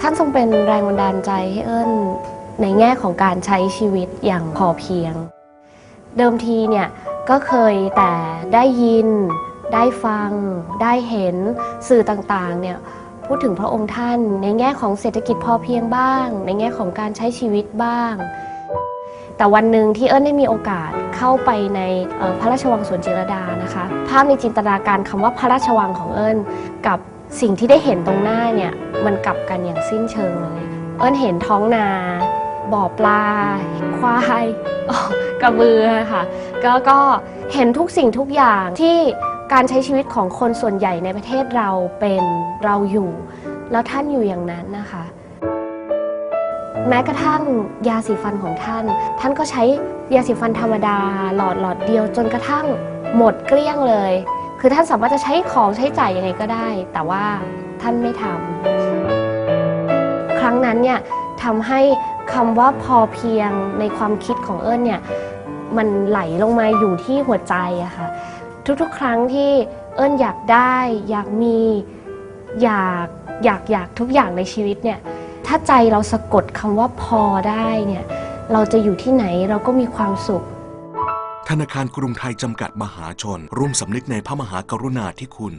ท่านทรงเป็นแรงบันดาลใจให้เอิ้นในแง่ของการใช้ชีวิตอย่างพอเพียง เดิมทีเนี่ยก็เคยแต่ได้ยิน ได้ฟัง ได้เห็นสื่อต่างๆเนี่ยพูดถึงพระองค์ท่านในแง่ของเศรษฐกิจพอเพียงบ้าง ในแง่ของการใช้ชีวิตบ้าง แต่วันหนึ่งที่เอิญได้มีโอกาสเข้าไปในพระราชวังสวนจิรดานะคะ ภาพในจินตนาการคำว่าพระราชวังของเอิญกับ สิ่งที่ได้เห็นตรงหน้าเนี่ยมันกลับกันอย่างสิ้นเชิงเลย เอิญเห็นท้องนาบ่อปลา ควายกระเบือค่ะก็ก็เห็นทุกสิ่งทุกอย่างที่การใช้ชีวิตของคนส่วนใหญ่ในประเทศเราเป็นเราอยู่ แล้วท่านอยู่อย่างนั้นนะคะ แม้กระทั่งยาสีฟันของท่าน ท่านก็ใช้ยาสีฟันธรรมดา หลอดหลอดเดียวจนกระทั่งหมดเกลี้ยงเลย คือท่านสามารถจะใช้ของใช้จ่ายยังไงก็ได้ แต่ว่าท่านไม่ทำครั้งนั้นเนี่ยทำให้คำว่าพอเพียงในความคิดของเอิญเนี่ยมันไหลลงมาอยู่ที่หัวใจอะค่ะทุกๆ ครั้งที่เอิญอยากได้ อยากมีอยากอยากอยากทุกอย่างในชีวิตเนี่ยถ้าใจเราสะกดคำว่าพอได้เนี่ยเราจะอยู่ที่ไหนเราก็มีความสุข ธนาคารกรุงไทยจำกัดมหาชน ร่วมสำนึกในพระมหากรุณาธิคุณ